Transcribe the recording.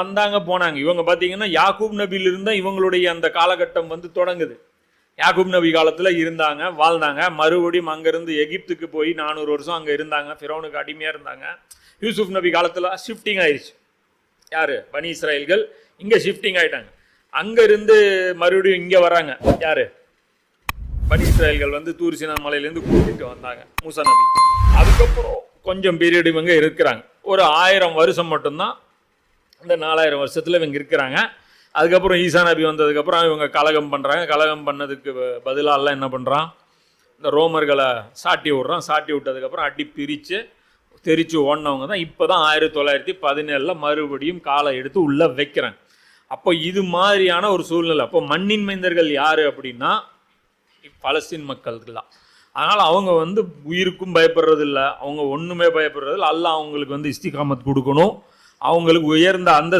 வந்தாங்க போனாங்க. இவங்க பார்த்தீங்கன்னா யாக்கூப் நபியிலிருந்து தான் இவங்களுடைய அந்த காலகட்டம் வந்து தொடங்குது. யாக்கூப் நபி காலத்தில் இருந்தாங்க வாழ்ந்தாங்க. மறுபடியும் அங்கேருந்து எகிப்துக்கு போய் நானூறு வருஷம் அங்கே இருந்தாங்க. ஃபிரோனுக்கு அடிமையாக இருந்தாங்க. யூசுப் நபி காலத்தில் ஷிஃப்டிங் ஆயிடுச்சு யார்? பனி இஸ்ராயல்கள் இங்கே ஷிஃப்டிங் ஆயிட்டாங்க. அங்கேருந்து மறுபடியும் இங்கே வராங்க. யார்? பனி இஸ்ராயல்கள் வந்து தூர்சினா மலையிலேருந்து கூட்டிகிட்டு வந்தாங்க மூசா நபி. அதுக்கப்புறம் கொஞ்சம் பீரியட் இவங்க இருக்கிறாங்க. ஒரு ஆயிரம் வருஷம் மட்டும்தான் இந்த நாலாயிரம் வருஷத்தில் இவங்க இருக்கிறாங்க. அதுக்கப்புறம் ஈசா நபி வந்ததுக்கப்புறம் இவங்க கலகம் பண்ணுறாங்க கலகம் பண்ணதுக்கு பதிலாலாம் என்ன பண்ணுறான் இந்த ரோமர்களை சாட்டி விட்றான். சாட்டி விட்டதுக்கப்புறம் அடி பிரித்து தெரிச்சு ஓடினவங்க தான் இப்போ தான் ஆயிரத்தி தொள்ளாயிரத்தி பதினேழில் மறுபடியும் காலை எடுத்து உள்ளே வைக்கிறாங்க. அப்போ இது மாதிரியான ஒரு சூழ்நிலை. அப்போ மண்ணின் மைந்தர்கள் யார் அப்படின்னா பலஸ்தீன் மக்களுக்கு தான். அதனால் அவங்க வந்து உயிருக்கும் பயப்படுறதில்ல. அவங்க ஒன்றுமே பயப்படுறதில்ல. அல்ல அவங்களுக்கு வந்து இஸ்திகாமத் கொடுக்கணும். அவங்களுக்கு உயர்ந்த அந்த